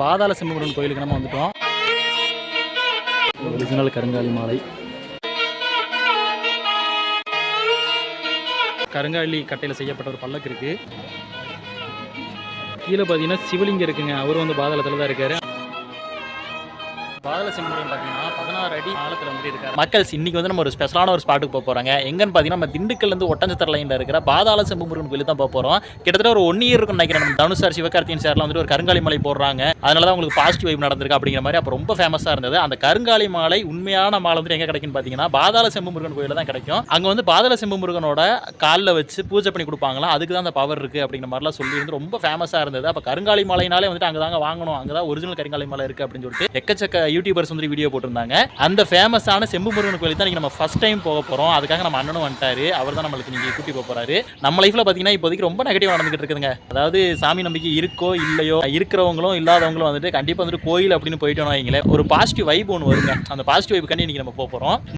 பாதாள சிம்மபுரன் கோயிலுக்கு நம்ம வந்துட்டோம். ஒரிஜினல் கருங்காலி மாலை. கருங்காலி கட்டையில் செய்யப்பட்ட ஒரு பல்லக்கு இருக்கு. கீழே பார்த்தீங்கன்னா சிவலிங்கம் இருக்குங்க. அவரும் வந்து பாதாளத்தில் தான் இருக்காரு. பாதல சிம்மபுரம் பார்த்தீங்கன்னா பதினாறு அடி ஆழத்தில் வந்து இருக்காரு. மக்கள் இன்னைக்கு வந்து நம்ம ஒரு ஸ்பெஷலான ஒரு ஸ்பாட்டுக்கு போக போறாங்க. எங்கன்னு பார்த்தீங்கன்னா நம்ம திண்டுக்கல்ல இருந்து லைனில் இருக்கிற பாதாள சிம்மபுரம் கோயில் தான் போக போறோம். கிட்டத்தட்ட ஒரு ஒன் இயர் இருக்கும் நினைக்கிறேன். நம்ம தனுஷ் சார் சிவகார்த்தியன் சார்லாம் வந்துட்டு ஒரு கருங்காலி மலை போடுறாங்க. அதனால தான் உங்களுக்கு பாசிட்டிவ் வைப் நடந்திருக்கு அப்படிங்கிற மாதிரி அப்போ ரொம்ப ஃபேமஸாக இருந்தது. அந்த கருங்காலி மாலை உண்மையான மாலை வந்து எங்கே கிடைக்குன்னு பார்த்தீங்கன்னா பாதாள செம்பு முருகன் கோயிலில் தான் கிடைக்கும். அங்கே வந்து பாதாள செம்பு முருகனோட காலில் வச்சு பூஜை பண்ணி கொடுப்பாங்களா அதுக்கு தான் அந்த பவர் இருக்குது அப்படிங்கிற மாதிரிலாம் சொல்லி வந்து ரொம்ப ஃபேமஸாக இருந்தது. அப்போ கருங்காலி மாலைனாலே வந்துட்டு அங்கே தாங்க வாங்கணும். அங்கே தான் ஒரிஜினல் கருங்காலி மாலை இருக்குது அப்படின்னு சொல்லிட்டு எக்கச்சக்க யூடியூபர்ஸ் வந்து வீடியோ போட்டிருந்தாங்க. அந்த ஃபேமஸான செம்பு முருகன் கோயில் தான் நம்ம ஃபஸ்ட் டைம் போக போகிறோம் அதுக்காக நம்ம அண்ணனும் வந்துட்டாரு. அவர் தான் நம்மளுக்கு நீங்கள் கூட்டி போக போகிறாரு நம்ம லைஃப்பில் பார்த்தீங்கன்னா இப்போதைக்கு ரொம்ப நெகட்டிவ் நடந்துகிட்டு இருக்குதுங்க. அதாவது சாமி நம்பிக்கை இருக்கோ இல்லையோ இருக்கிறவங்களும் இல்லாதவங்களும் வந்துட்டு கண்டிப்பாக வந்துட்டு கோயில் அப்படின்னு போயிட்டோம்னு வைங்களேன் ஒரு பாசிட்டிவ் வைப் ஒன்று வருங்க. அந்த பாசிட்டிவ் வைப் கண்டி இன்னைக்கு நம்ம போக போகிறோம்